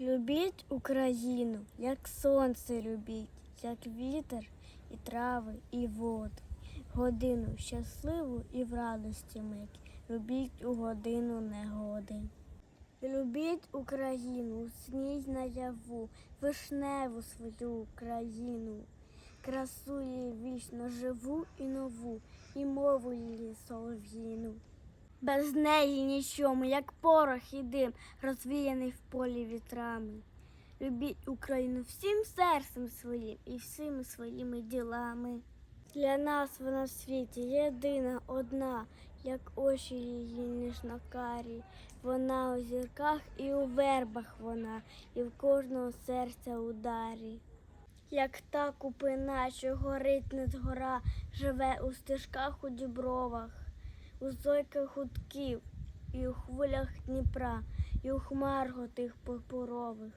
Любіть Україну, як сонце любіть, як вітер і трави, і воду. Годину щасливу і в радості мить, любіть у годину негоди. Любіть Україну, сніть наяву, вишневу свою Україну, красу її вічно живу і нову, і мову її солов'їну. Без неї нічому, як порох і дим, розвіяний в полі вітрами. Любіть Україну всім серцем своїм і всіми своїми ділами. Для нас вона в світі єдина, одна, як очі її ніжно карі. Вона у зірках і у вербах вона, і в кожного серця ударі. Як та купина, що горить над гора, живе у стежках у дібровах, у зойках гудків, і у хвилях Дніпра, і у хмарготих пурпурових.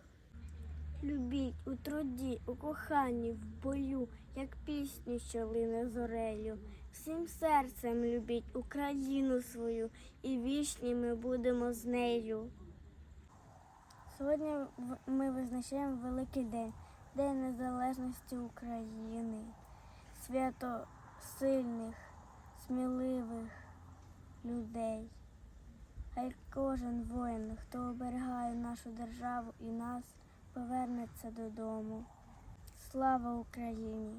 Любіть у труді, у коханні, в бою, як пісню, що лине зорею. Всім серцем любіть Україну свою, і вічні ми будемо з нею. Сьогодні ми визначаємо великий день, День Незалежності України, свято сильних, сміливих людей. Хай кожен воїн, хто оберігає нашу державу і нас, повернеться додому. Слава Україні!